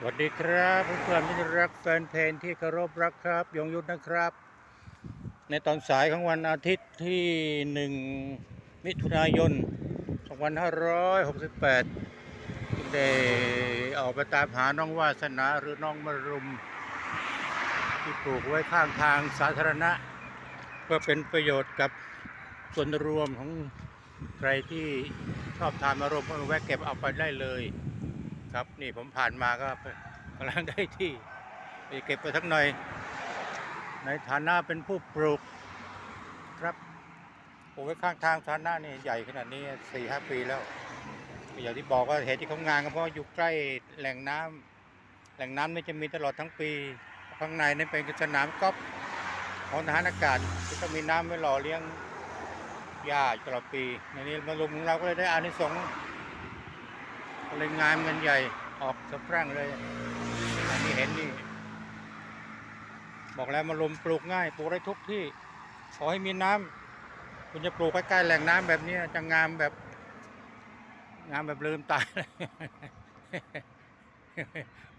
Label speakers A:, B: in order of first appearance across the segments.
A: สวัสดีครับเพื่อนๆที่รักแฟนเพลงที่เคารพรักครับ ยงยุทธนะครับ ในตอนสายของวันอาทิตย์ที่ 1 มิถุนายน 2568 ได้ออกไปตามหาน้องวาสนาหรือน้องมรุม ที่ปลูกไว้ข้างทางสาธารณะ เพื่อเป็นประโยชน์กับส่วนรวมของใครที่ชอบทานมะรุมก็แวะเก็บเอาไปได้เลย ครับนี่ผมผ่านมาก็กำลังได้ที่ไปเก็บไปทั้งหน่อย ในฐานะเป็นผู้ปลูกครับปลูกไว้ข้างทางฐานะนี่ใหญ่ขนาดนี้สี่ห้าปีแล้วอย่างที่บอกว่าเหตุที่เขางานก็เพราะอยู่ใกล้แหล่งน้ำแหล่งน้ำนี่จะมีตลอดทั้งปี ข้างในนี่เป็นสนามกอล์ฟของทหารอากาศที่ต้องมีน้ำไว้หล่อเลี้ยงหญ้าตลอดปีในนี้มารุมของเราก็เลยได้อานิสงส์ เลยงานเงินใหญ่ออกสะพรั่งเลยอันนี้เห็นนี่ บอกแล้วมาลมปลูกง่ายปลูกได้ทุกที่ ขอให้มีน้ำคุณจะปลูกใกล้ๆแหล่งน้ำแบบนี้จะงามแบบ งามแบบลืมตาเลย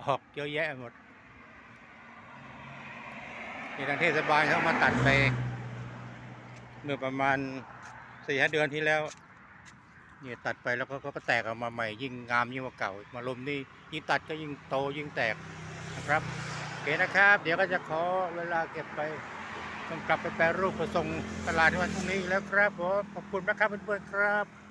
A: ออกเยอะแยะหมดนี่ทางเทศบาลเขามาตัดไป เมื่อประมาณสี่ห้าเดือนที่แล้ว เนี่ยตัดไปแล้วก็เขาก็แตกออกมาใหม่ยิ่งงามยิ่งกว่าเก่ามาลมนี่ยิ่งตัดก็ยิ่งโตยิ่งแตกนะครับโอเคนะครับ เดี๋ยวก็จะขอเวลาเก็บไปต้องกลับไปแปรรูปผส่งตลาดในวันพรุ่งนี้แล้วครับผมขอบคุณนะครับเพื่อนๆครับ